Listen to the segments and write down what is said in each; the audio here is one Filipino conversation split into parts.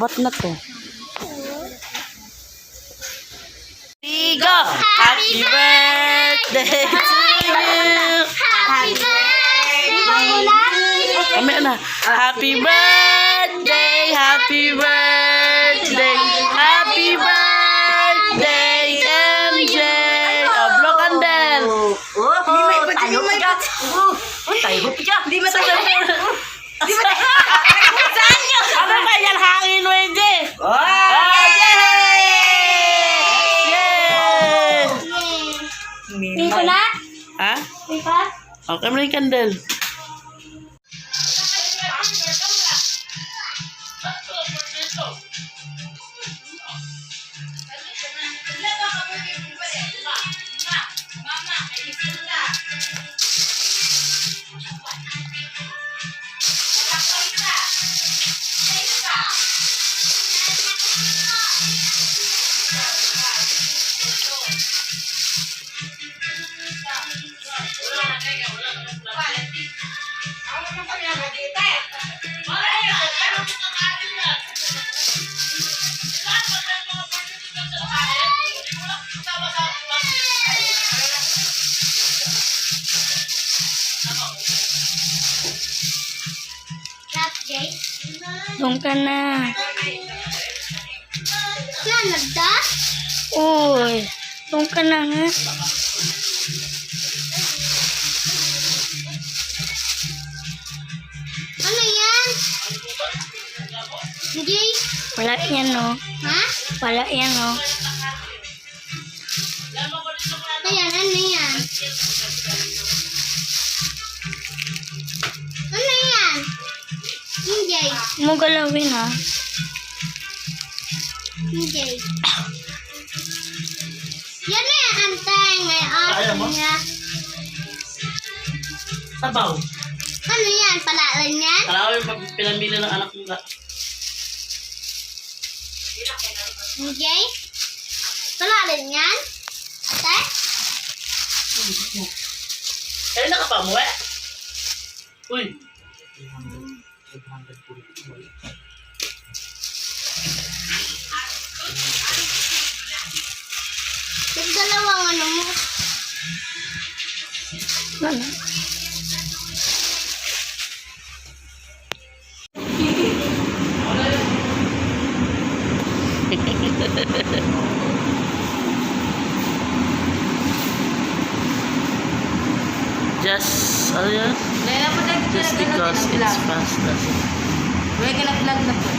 Lubat na to. Ligo! Happy birthday to you! Happy birthday! Kami na. Happy birthday! Happy birthday! Happy birthday, MJ! Oh, candle! Oh, di may ipot, di may ipot. Oh, tayo ko piya. Di mo Okay mo na yung candle. Doon ka na. Yan, nagda? Uy, doon ka na nga. Ano yan? Jay? Wala yan, no? Ha? Wala yan, no? Ayan, ano yan? Hindi. Mo galawin, ha? Hindi. Yan na yan, antay. May Kaya mo? niya. Sabaw. Ano yan? Palalan yan? Ko yung pinamili ng anak mo. Hindi. Palalan yan? Ate? Kaya na ka pa mo eh. Uy. Ano? Just, ano yan? Just because it's fast. It. May kinaplag na po.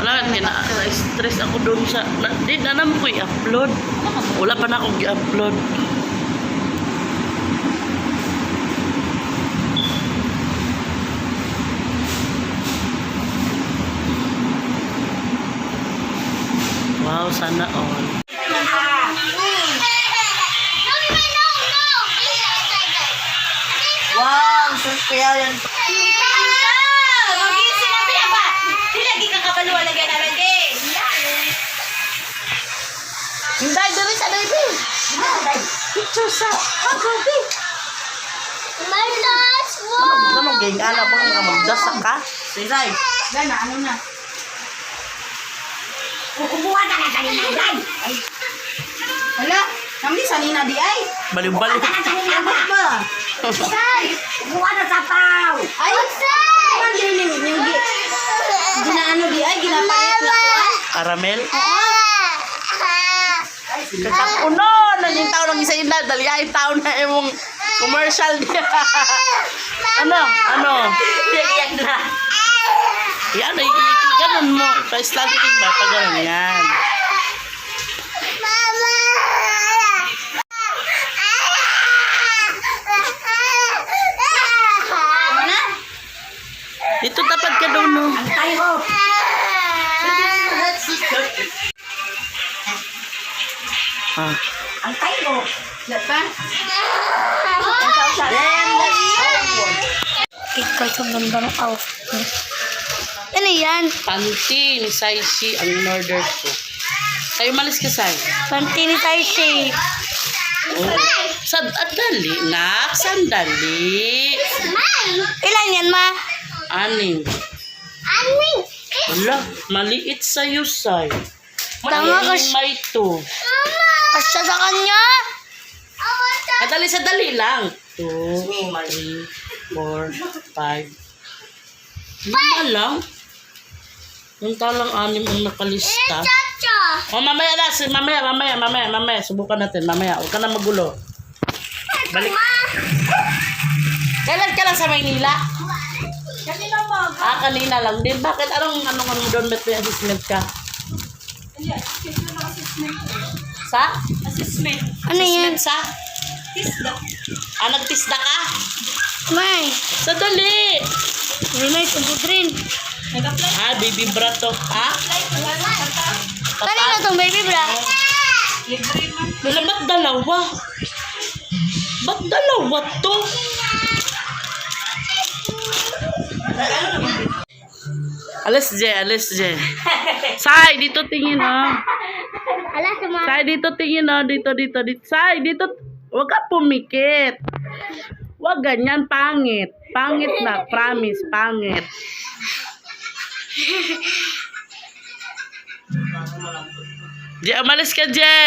Wala, kina, stress ako doon sa, na, di, nanam ko i-upload. Wala pa na akong i-upload. Wow, sana all. Wow, sus kaya yan. Magising na piya ba? Di lagi ka kabaluan lagi na lagi. Hindi, dali sa baby. Picture sa, pag-gabi. Malas! Ano, gang, ala ba nga magdasa ka? Sisay. Gana, ano na? Kukubuha ka na kanina, Day. Ay. Hala, kami sanina di ay. Baliw-baliw. Abot ba? Say, kukuha na sa pao. Ay, Kuhan din yung yung gi. Ginaano di ay, ginapayat na kuhan. Caramel. Kakapuno! Naging tao ng isa ina. Daliyain tao na imong commercial niya. ano? Ano? Iyak na. Yan, ay, ganun mo. Pa-slanting ba? Pag ganun yan. Dito dapat ka daw, no? Tayo. Ah. Ang tayo. Yan pa? Ikaw sa ganda ng outfit. Ano yan? Panty ni Saishi ang in-order ko. Kayo malis ka, Sai. Panty ni Taisy. Oh. Sad at dali, nak. Sandali. Ilan yan, ma? Anim. Aning! Wala, maliit sa'yo, Sai. Tama ka, May may to. Mama! Asya sa kanya. Awata! Kadali sa dali lang. Two, three, four, five. Lima lang. Yung talang anim ang nakalista. O mamaya na, si- mamaya, mamaya, mamaya, mamaya. Subukan natin, mamaya. Huwag ka na magulo. Balik. Kailan ka lang sa Maynila? Kanina po. Ah, kanina lang din. Bakit? Anong, anong, ano doon? Ba't may assessment ka? Sa? Assessment. Ano yan? Sa? Tisda. Ah, nagtisda ka? May. Sa dali. May tungkod rin. Ah, baby bra to. Ah? Kanina tong baby bra. Wala, ba't dalawa? Ba't dalawa to? Alas je, alas je. Sai, dito tingin oh. Ala, suma. Sai, dito tingin oh. Dito, dito, dito. Sai, dito. Huwag ka pumikit. Huwag ganyan, pangit. Pangit na, promise, pangit. Je, umalis ka, Je.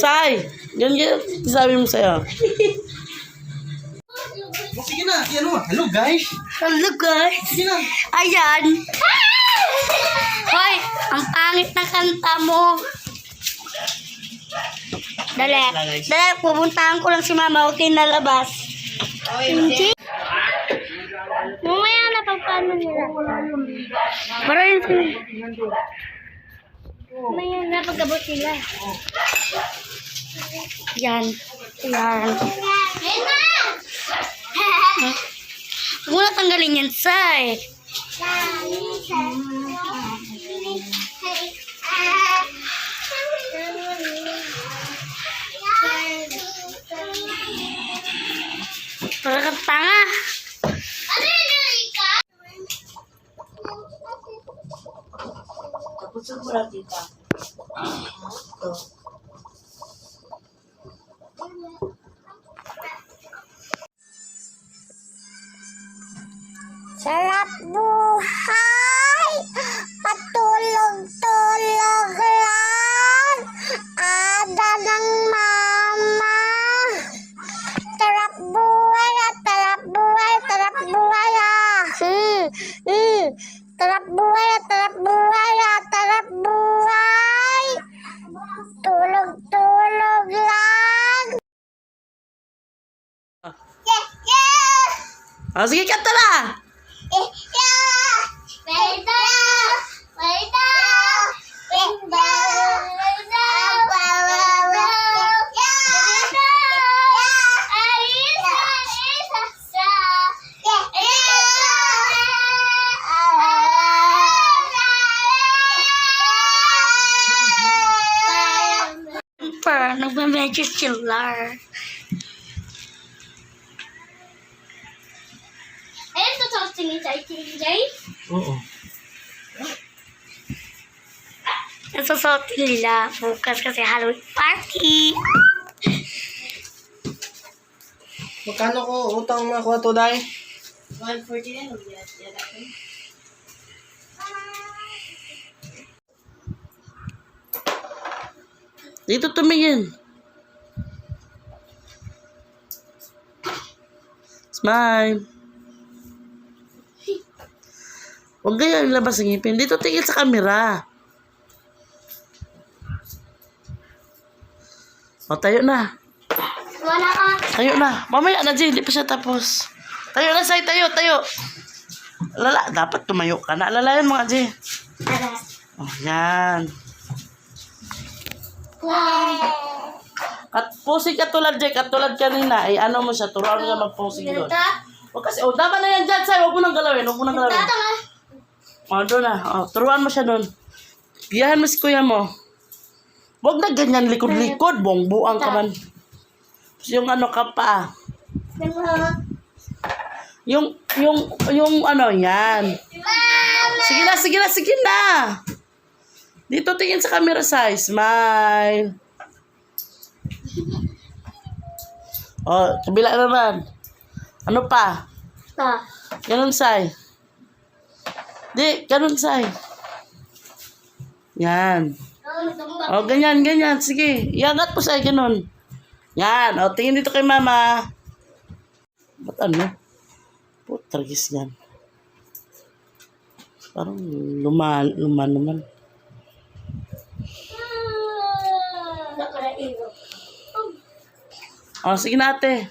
Sai, yan yan. Sabi mo sa'yo. Sige na, ano, hello guys. Hello guys. Sige na. Ayan. Hoy, ang pangit na kanta mo. Dali. Dali, pupuntahan ko lang si mama. Huwag kayong nalabas. Hindi. Mamaya na pagpano nila. Pero yun si... Mamaya na pagkabot nila. Yan. Yan. Huwag na tanggalin yan, Sai. Para kang tanga. Ano yun, Rika? Tapusin mo lang, tita. Sarap yeah! Ah, sige, kanta na. Per, nagme-medyo sa itinjay. Oo. Nasusuotin nila bukas kasi Halloween party. Magkano ko utang makuha to, Day? 140 na, ako. Dito tumingin. Smile. Huwag kayo ilabas ang ngipin. Dito tingin sa camera. O, tayo na. Wala ka. Tayo na. Mamaya na, Jay. Hindi pa siya tapos. Tayo na, Sai. Tayo, tayo. Lala, dapat tumayo ka na. Alalayan mga Jay. Oh, yan. At posing ka tulad, Jay. Katulad kanina. Ay, ano mo siya. Turuan mo siya mag-posing doon. Huwag kasi, oh, dapat na yan dyan, Sai. Huwag mo nang galawin. Huwag mo nang galawin. O, doon na. O, turuan mo siya doon. Giyahan mo si kuya mo. Huwag na ganyan likod-likod. Buong-buang ka man. Tapos Yung ano ka pa. Yung, yung, yung ano, yan. Sige na, sige na, sige na. Dito tingin sa camera size. Smile. Oh, kabila naman. Ano pa? Ta. Ganun, Sai. Di, ganun, Sai. Yan. O, ganyan, ganyan. Sige, iangat po, Sai, ganun. Yan. O, tingin dito kay Mama. Ba't ano? Putragis yan. Parang luma, luma naman. O, sige na, ate.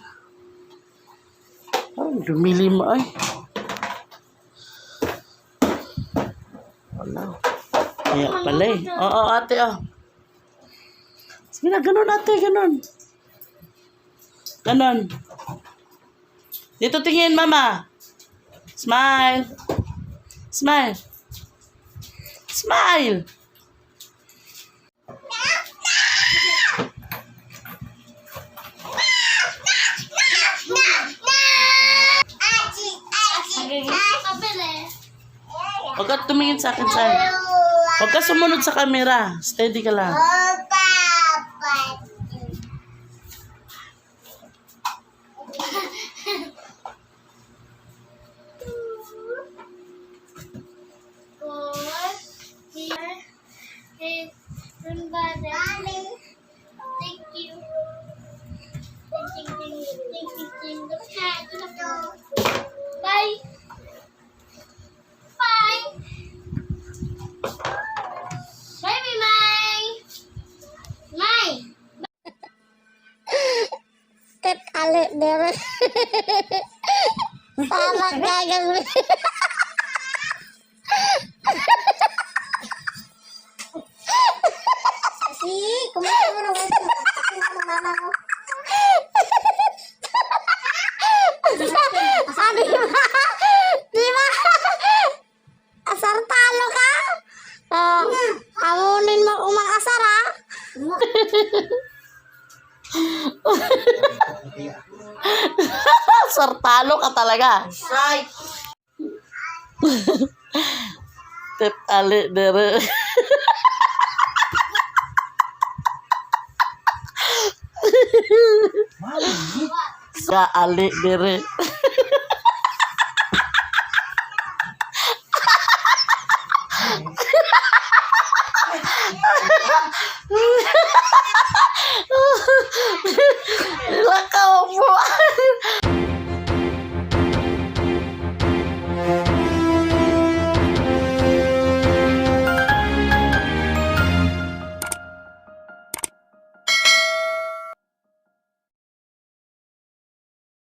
Parang lumilim ay. Kaya pala eh. Oo, ate, oh. Sige na, ganun, ate, ganun. Ganun. Dito tingin, mama. Smile. Smile. Smile. Huwag ka tumingin sa akin, Sai. Huwag ka sumunod sa camera. Steady ka lang. Sama gagal. Si, kumain mo na mama mo. Ano di ba? Di ba? Asar talo ka? Oh, amunin mo kung mag-asar ha? Sartalo ka talaga. Right. Tip ali dere. Sa ali dere.